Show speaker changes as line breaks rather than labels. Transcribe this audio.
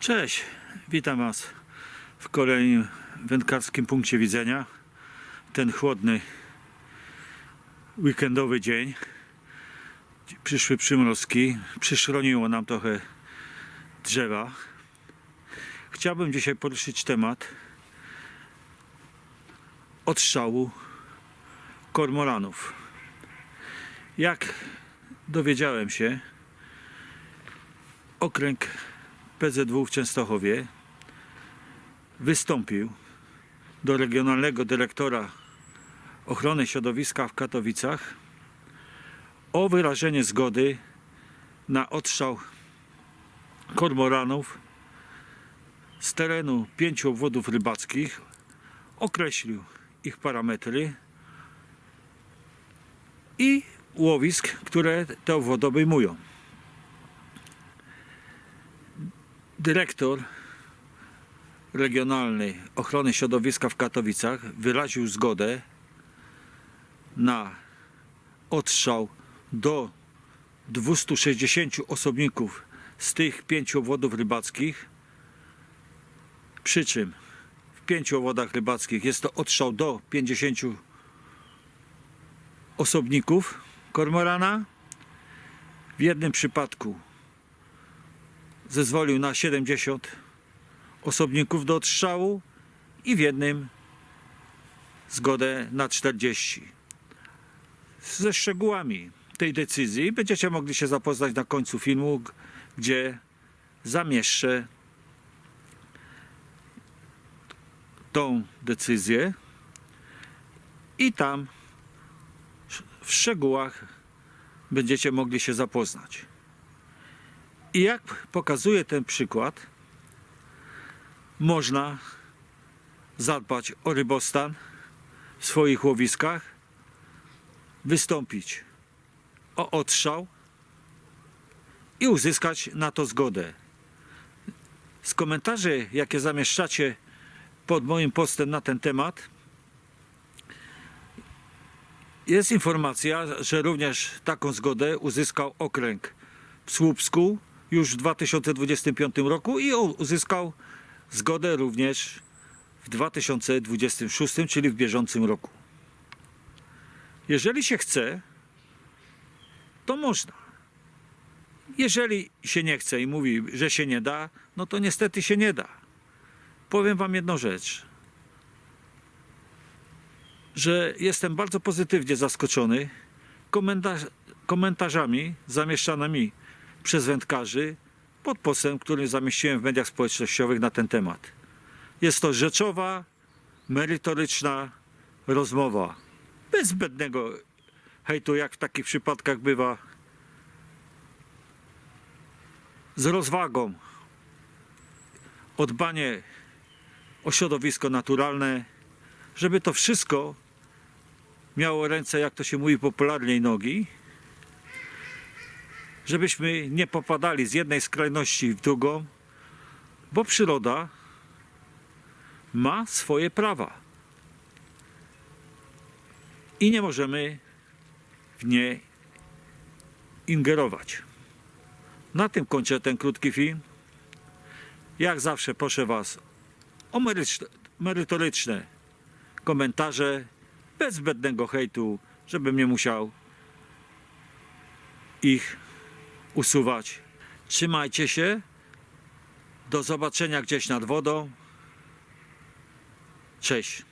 Cześć, witam Was w kolejnym wędkarskim punkcie widzenia. Ten chłodny weekendowy dzień. Przyszły przymrozki, przyszroniło nam trochę drzewa. Chciałbym dzisiaj poruszyć temat odstrzału kormoranów. Jak dowiedziałem się, okręg PZW w Częstochowie wystąpił do regionalnego dyrektora ochrony środowiska w Katowicach o wyrażenie zgody na odstrzał kormoranów z terenu pięciu obwodów rybackich. Określił ich parametry i łowisk, które te obwody obejmują. Dyrektor regionalny ochrony środowiska w Katowicach wyraził zgodę na odstrzał do 260 osobników z tych pięciu obwodów rybackich. Przy czym w pięciu obwodach rybackich jest to odstrzał do 50 osobników kormorana. W jednym przypadku zezwolił na 70 osobników do odstrzału i w jednym zgodę na 40. Ze szczegółami tej decyzji będziecie mogli się zapoznać na końcu filmu, gdzie zamieszczę tą decyzję i tam w szczegółach będziecie mogli się zapoznać. I jak pokazuje ten przykład, można zadbać o rybostan w swoich łowiskach, wystąpić o odstrzał i uzyskać na to zgodę. Z komentarzy, jakie zamieszczacie pod moim postem na ten temat, jest informacja, że również taką zgodę uzyskał okręg w Słupsku już w 2025 roku i uzyskał zgodę również w 2026, czyli w bieżącym roku. Jeżeli się chce, to można. Jeżeli się nie chce i mówi, że się nie da, no to niestety się nie da. Powiem Wam jedną rzecz, że jestem bardzo pozytywnie zaskoczony komentarz, komentarzami zamieszczanymi przez wędkarzy pod postem, który zamieściłem w mediach społecznościowych na ten temat. Jest to rzeczowa, merytoryczna rozmowa. Bez zbędnego hejtu, jak w takich przypadkach bywa. Z rozwagą. O dbanie o środowisko naturalne, żeby to wszystko miało ręce, jak to się mówi popularnie, nogi żebyśmy nie popadali z jednej skrajności w drugą, bo przyroda ma swoje prawa i nie możemy w nie ingerować. Na tym kończę ten krótki film. Jak zawsze proszę Was o merytoryczne komentarze, bez zbędnego hejtu, żebym nie musiał ich usuwać. Trzymajcie się. Do zobaczenia gdzieś nad wodą. Cześć.